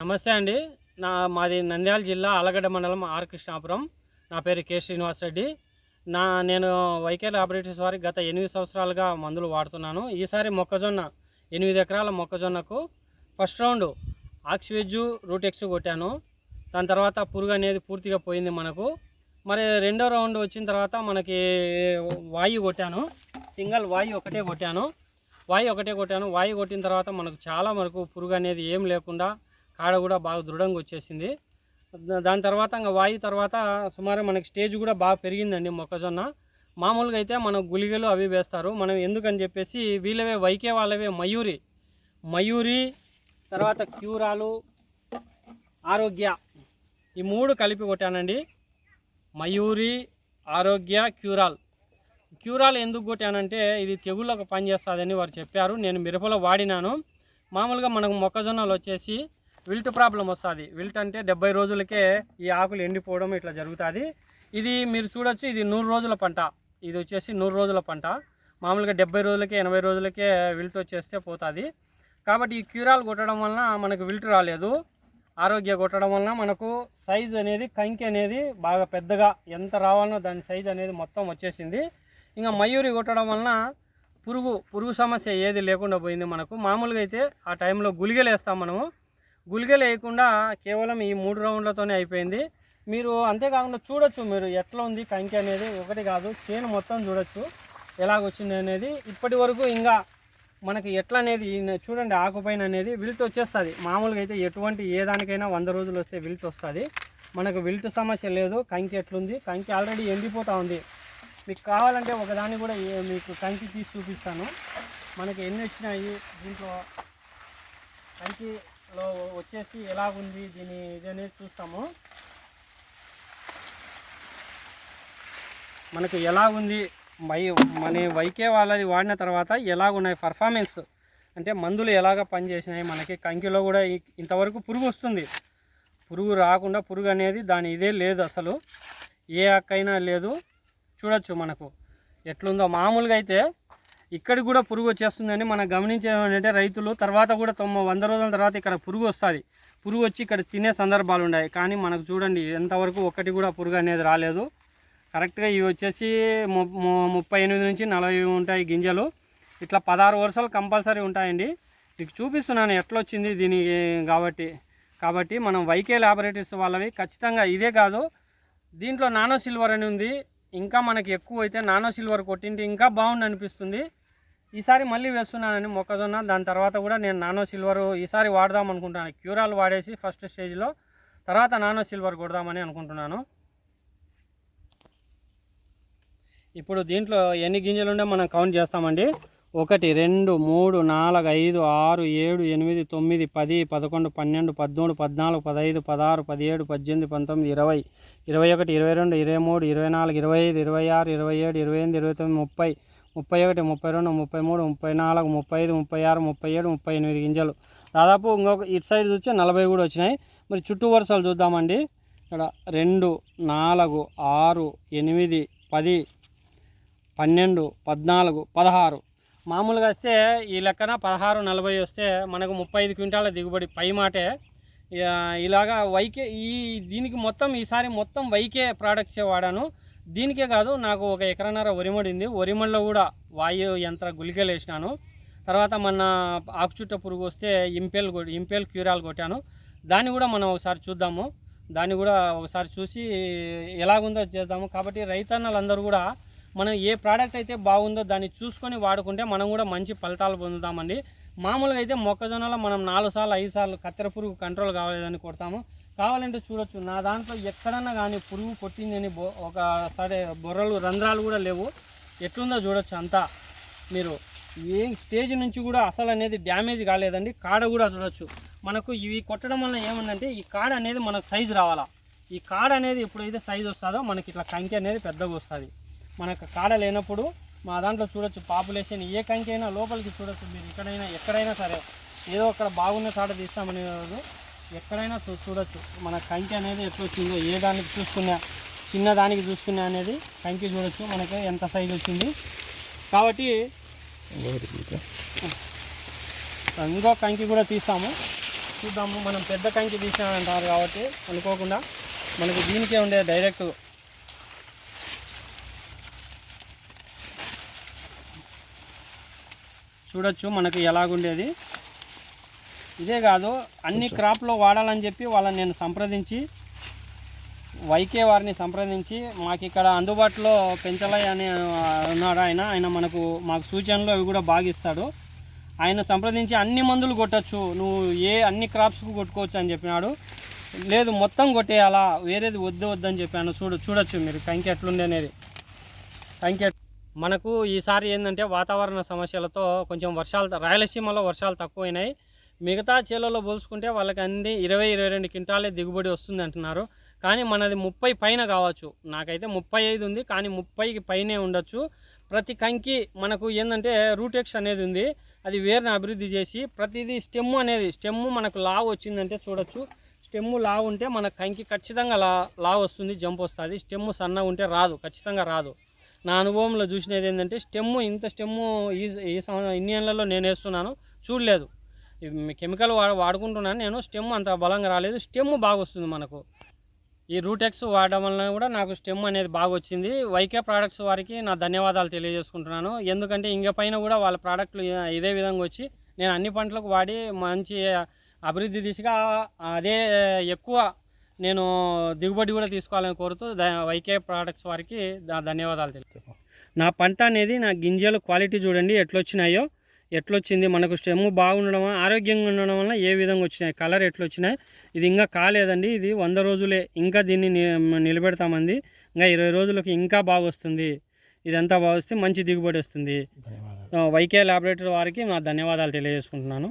నమస్తే అండి. నా మాది నంద్యాల జిల్లా ఆలగడ్డ మండలం ఆర్ కృష్ణాపురం. నా పేరు కె శ్రీనివాస్ రెడ్డి నా నేను వైకే లాబొరేటరీస్ వారికి గత ఎనిమిది సంవత్సరాలుగా మందులు వాడుతున్నాను. ఈసారి మొక్కజొన్న ఎనిమిది ఎకరాల మొక్కజొన్నకు ఫస్ట్ రౌండ్ ఆక్సివెజ్ రూటెక్స్ కొట్టాను. దాని తర్వాత పురుగు అనేది పూర్తిగా పోయింది మనకు. మరి రెండో రౌండ్ వచ్చిన తర్వాత మనకి వాయు కొట్టాను. సింగల్ వాయు ఒకటే కొట్టాను. వాయు ఒకటే కొట్టాను. వాయు కొట్టిన తర్వాత మనకు చాలా మనకు పురుగు అనేది ఏం లేకుండా కాడ కూడా బాగా దృఢంగా వచ్చేసింది. దాని తర్వాత ఇంకా వాయు తర్వాత సుమారు మనకి స్టేజ్ కూడా బాగా పెరిగిందండి మొక్కజొన్న. మామూలుగా అయితే మనం గుళికలు అవి వేస్తారు. మనం ఎందుకని చెప్పేసి వీళ్ళవే వైకే వాళ్ళవే మయూరి. మయూరి తర్వాత క్యూరాలు ఆరోగ్య ఈ మూడు కలిపి కొట్టానండి. మయూరి ఆరోగ్య క్యూరాల్. క్యూరాల్ ఎందుకు కొట్టానంటే ఇది తెగుళ్ళకు పనిచేస్తుందని వారు చెప్పారు. నేను మిరపలో వాడినాను. మామూలుగా మనకు మొక్కజొన్నలు వచ్చేసి విల్ట్ ప్రాబ్లం వస్తుంది. విల్ట్ అంటే డెబ్బై రోజులకే ఈ ఆకులు ఎండిపోవడం ఇట్లా జరుగుతుంది. ఇది మీరు చూడొచ్చు ఇది నూరు రోజుల పంట. ఇది వచ్చేసి నూరు రోజుల పంట. మామూలుగా డెబ్బై రోజులకే ఎనభై రోజులకే విల్ట్ వచ్చేస్తే పోతుంది. కాబట్టి ఈ క్యూరాలు కొట్టడం వలన మనకు విల్ట్ రాలేదు. ఆరోగ్య కొట్టడం వలన మనకు సైజ్ అనేది కంకి అనేది బాగా పెద్దగా ఎంత రావాలనో దాని సైజ్ అనేది మొత్తం వచ్చేసింది. ఇంకా మయూరి కొట్టడం వలన పురుగు పురుగు సమస్య ఏది లేకుండా పోయింది మనకు. మామూలుగా అయితే ఆ టైంలో గుళిగలు వేస్తాం మనము. గుళికలు వేయకుండా కేవలం ఈ మూడు రౌండ్లతోనే అయిపోయింది. మీరు అంతేకాకుండా చూడొచ్చు మీరు ఎట్లా ఉంది కంకి అనేది ఒకటి కాదు చేను మొత్తం చూడొచ్చు. ఎలాగొచ్చింది అనేది. ఇప్పటి వరకు ఇంకా మనకి ఎట్లా అనేది చూడండి ఆకుపైన అనేది విల్ట్ వచ్చేస్తుంది. మామూలుగా అయితే ఎటువంటి ఏ దానికైనా వంద రోజులు వస్తే విల్ట్ వస్తుంది. మనకు విల్ట్ సమస్య లేదు. కంకి ఎట్లుంది? కంకి ఆల్రెడీ ఎండిపోతూ ఉంది. మీకు కావాలంటే ఒకదాన్ని కూడా మీకు కంకి తీసి చూపిస్తాను. మనకి ఎన్ని వచ్చినాయి దీంట్లో? కంకి లో వచ్చేసి ఎలాగుంది దీని ఇది అనేది చూస్తాము. మనకు ఎలాగుంది వై మన వైకే వాళ్ళది వాడిన తర్వాత ఎలాగున్నాయి పర్ఫార్మెన్స్ అంటే మందులు ఎలాగ పనిచేసినాయి? మనకి కంకిలో కూడా ఇంతవరకు పురుగు వస్తుంది. పురుగు రాకుండా పురుగు అనేది దాని ఇదే లేదు అసలు. ఏ అక్కైనా లేదు. చూడొచ్చు మనకు. ఎట్లుందో. మామూలుగా అయితే ఇక్కడ కూడా పురుగు వచ్చేస్తుందని మనం గమనించేమంటే రైతులు తర్వాత కూడా తొమ్మిది వంద రోజుల తర్వాత ఇక్కడ పురుగు వస్తుంది. పురుగు వచ్చి ఇక్కడ తినే సందర్భాలు ఉన్నాయి. కానీ మనకు చూడండి ఎంతవరకు ఒకటి కూడా పురుగు అనేది రాలేదు. కరెక్ట్గా ఇవి వచ్చేసి ము- ముప్పై ఎనిమిది నుంచి నలభై ఉంటాయి గింజలు. ఇట్లా పదహారు వరుసలు కంపల్సరీ ఉంటాయండి. మీకు చూపిస్తున్నాను ఎట్లా వచ్చింది దీనికి కాబట్టి. కాబట్టి మనం వైకే ల్యాబొరేటరీస్ వాళ్ళవి ఖచ్చితంగా ఇదే కాదు. దీంట్లో నానో సిల్వర్ అని ఉంది. ఇంకా మనకి ఎక్కువ అయితే నానో సిల్వర్ కొట్టింటే ఇంకా బాగుంది అనిపిస్తుంది. ఈసారి మళ్ళీ వేస్తున్నానని మొక్కజొన్న దాని తర్వాత కూడా నేను నానో సిల్వర్ ఈసారి వాడదాం అనుకుంటున్నాను. క్యూరాల్ వాడేసి ఫస్ట్ స్టేజ్లో తర్వాత నానో సిల్వర్ కొడదామని అనుకుంటున్నాను. ఇప్పుడు దీంట్లో ఎన్ని గింజలు ఉండే మనం కౌంట్ చేస్తామండి. ఒకటి రెండు మూడు నాలుగు ఐదు ఆరు ఏడు ఎనిమిది తొమ్మిది పది పదకొండు పన్నెండు పదమూడు పద్నాలుగు పదహైదు పదహారు పదిహేడు పద్దెనిమిది పంతొమ్మిది ఇరవై. ఇరవై ఒకటి ఇరవై రెండు ఇరవై మూడు ఇరవై నాలుగు ఇరవై ఐదు ఇరవై ఆరు ఇరవై ఏడు ఇరవై ఎనిమిది ఇరవై తొమ్మిది ముప్పై. ముప్పై ఒకటి ముప్పై రెండు ముప్పై మూడు ముప్పై నాలుగు ముప్పై ఐదు ముప్పై ఆరు ముప్పై ఏడు ముప్పై ఎనిమిది గింజలు. దాదాపు ఇంకొక ఇటు సైడ్ చూస్తే నలభై కూడా వచ్చినాయి. మరి చుట్టూ వరుసలు చూద్దామండి. ఇక్కడ రెండు నాలుగు ఆరు ఎనిమిది పది పన్నెండు పద్నాలుగు పదహారు. మామూలుగా వస్తే ఈ లెక్కన పదహారు నలభై వస్తే మనకు ముప్పై ఐదు క్వింటాల దిగుబడి పై మాటే. ఇలాగా వైకే ఈ దీనికి మొత్తం ఈసారి మొత్తం వైకే ప్రోడక్ట్సే వాడాను. దీనికే కాదు నాకు ఒక ఎకరన్నర వరిమడింది వరిమడిలో కూడా వాయు యంత్ర గుళికలు వేసినాను. తర్వాత మన ఆకుచుట్ట పురుగు వస్తే ఇంపెల్ ఇంపేల్ క్యూరాలు కొట్టాను. దాన్ని కూడా మనం ఒకసారి చూద్దాము. దాన్ని కూడా ఒకసారి చూసి ఎలాగుందో చేద్దాము. కాబట్టి రైతన్నలందరూ కూడా మనం ఏ ప్రోడక్ట్ అయితే బాగుందో దాన్ని చూసుకొని వాడుకుంటే మనం కూడా మంచి ఫలితాలు పొందుతామండి. మామూలుగా అయితే మొక్కజొన్నలో మనం నాలుగు సార్లు ఐదు సార్లు కత్తెర పురుగు కంట్రోల్ కావాలేదని కొడతాము. కావాలంటే చూడొచ్చు. నా దాంట్లో ఎక్కడన్నా కానీ పురుగు కొట్టిందని బొ ఒక సరే బొర్రలు రంధ్రాలు కూడా లేవు. ఎట్లుందో చూడొచ్చు అంతా. మీరు ఏ స్టేజ్ నుంచి కూడా అసలు అనేది డ్యామేజ్ కాలేదండి. కాడ కూడా చూడొచ్చు. మనకు ఇవి కొట్టడం వల్ల ఏముందంటే ఈ కాడ అనేది మనకు సైజు రావాలా. ఈ కాడ అనేది ఎప్పుడైతే సైజు వస్తుందో మనకి ఇట్లా కంకి అనేది పెద్దగా వస్తుంది. మనకు కాడ లేనప్పుడు మా దాంట్లో చూడొచ్చు పాపులేషన్. ఏ కంకి అయినా లోపలికి చూడొచ్చు మీరు. ఎక్కడైనా ఎక్కడైనా సరే. ఏదో అక్కడ బాగున్న కాడ తీస్తామనే ఎక్కడైనా చూ చూడొచ్చు. మన కంకి అనేది ఎట్లా వచ్చిందో ఏ దానికి చూసుకున్నా చిన్న దానికి చూసుకున్నా అనేది కంకి చూడొచ్చు. మనకి ఎంత సైజు వచ్చింది. కాబట్టి ఇంకో కంకి కూడా తీస్తాము. చూద్దాము. మనం పెద్ద కంకి తీసినామంటారు కాబట్టి అనుకోకుండా మనకి దీనికే ఉండే డైరెక్ట్ చూడొచ్చు మనకు ఎలాగుండేది. ఇదే కాదు అన్ని క్రాప్లో వాడాలని చెప్పి వాళ్ళని నేను సంప్రదించి వైకే వారిని సంప్రదించి మాకు ఇక్కడ అందుబాటులో పెంచలయ్య అని ఉన్నాడు ఆయన. ఆయన మనకు మాకు సూచనలు అవి కూడా బాగా ఇస్తాడు. ఆయన సంప్రదించి అన్ని మందులు కొట్టచ్చు. నువ్వు ఏ అన్ని క్రాప్స్కు కొట్టుకోవచ్చు అని చెప్పినాడు. లేదు మొత్తం కొట్టేయాలా? వేరేది వద్దు వద్దని చెప్పాను. చూడు చూడొచ్చు మీరు కంకి ఎట్లుంది అనేది. కంకి మనకు ఈసారి ఏంటంటే వాతావరణ సమస్యలతో కొంచెం వర్షాలు రాయలసీమలో వర్షాలు తక్కువైనాయి. మిగతా చేలలో పోల్చుకుంటే వాళ్ళకి అన్ని ఇరవై ఇరవై రెండు క్వింటాలే దిగుబడి వస్తుంది అంటున్నారు. కానీ మనది ముప్పై పైన కావచ్చు. నాకైతే ముప్పై ఐదు ఉంది కానీ ముప్పైకి పైనే ఉండొచ్చు. ప్రతి కంకి మనకు ఏంటంటే రూటెక్స్ అనేది ఉంది. అది వేరుని అభివృద్ధి చేసి ప్రతిదీ స్టెమ్ అనేది స్టెమ్ మనకు లావ్ వచ్చిందంటే చూడొచ్చు. స్టెమ్ లావ్ ఉంటే మన కంకి ఖచ్చితంగా లా లావ్ వస్తుంది జంప్ వస్తుంది. స్టెమ్ సన్నగా ఉంటే రాదు ఖచ్చితంగా రాదు. నా అనుభవంలో చూసినది ఏంటంటే స్టెమ్ ఇంత స్టెమ్ ఈ ఈ సంవత్సరం ఇన్ని ఏళ్ళలో నేను వేస్తున్నాను. చూడలేదు. కెమికల్ వా వాడుకుంటున్నాను నేను. స్టెమ్ అంత బలంగా రాలేదు. స్టెమ్ బాగా వస్తుంది మనకు. ఈ రూటెక్స్ వాడడం వలన కూడా నాకు స్టెమ్ అనేది బాగా వచ్చింది. వైకే ప్రోడక్ట్స్ వారికి నా ధన్యవాదాలు తెలియజేసుకుంటున్నాను. ఎందుకంటే ఇంక పైన కూడా వాళ్ళ ప్రోడక్ట్లు ఇదే విధంగా వచ్చి నేను అన్ని పంటలకు వాడి మంచి అభివృద్ధి దిశగా అదే ఎక్కువ నేను దిగుబడి కూడా తీసుకోవాలని కోరుతూ వైకే ప్రోడక్ట్స్ వారికి ధన్యవాదాలు తెలుస్తాను నా పంట అనేది నా గింజలు క్వాలిటీ చూడండి ఎట్లొచ్చినాయో. ఎట్లొచ్చింది? మనకు స్టెమ్ బాగుండడం ఆరోగ్యంగా ఉండడం వల్ల ఏ విధంగా వచ్చినాయి? కలర్ ఎట్లొచ్చినాయి? ఇది ఇంకా కాలేదండి. ఇది వంద రోజులే ఇంకా దీన్ని నిలబెడతామంది. ఇంకా ఇరవై రోజులకి ఇంకా బాగా వస్తుంది ఇదంతా బాగా వస్తే మంచి దిగుబడి వస్తుంది. వైకే ల్యాబొరేటరీ వారికి నా ధన్యవాదాలు తెలియజేసుకుంటున్నాను.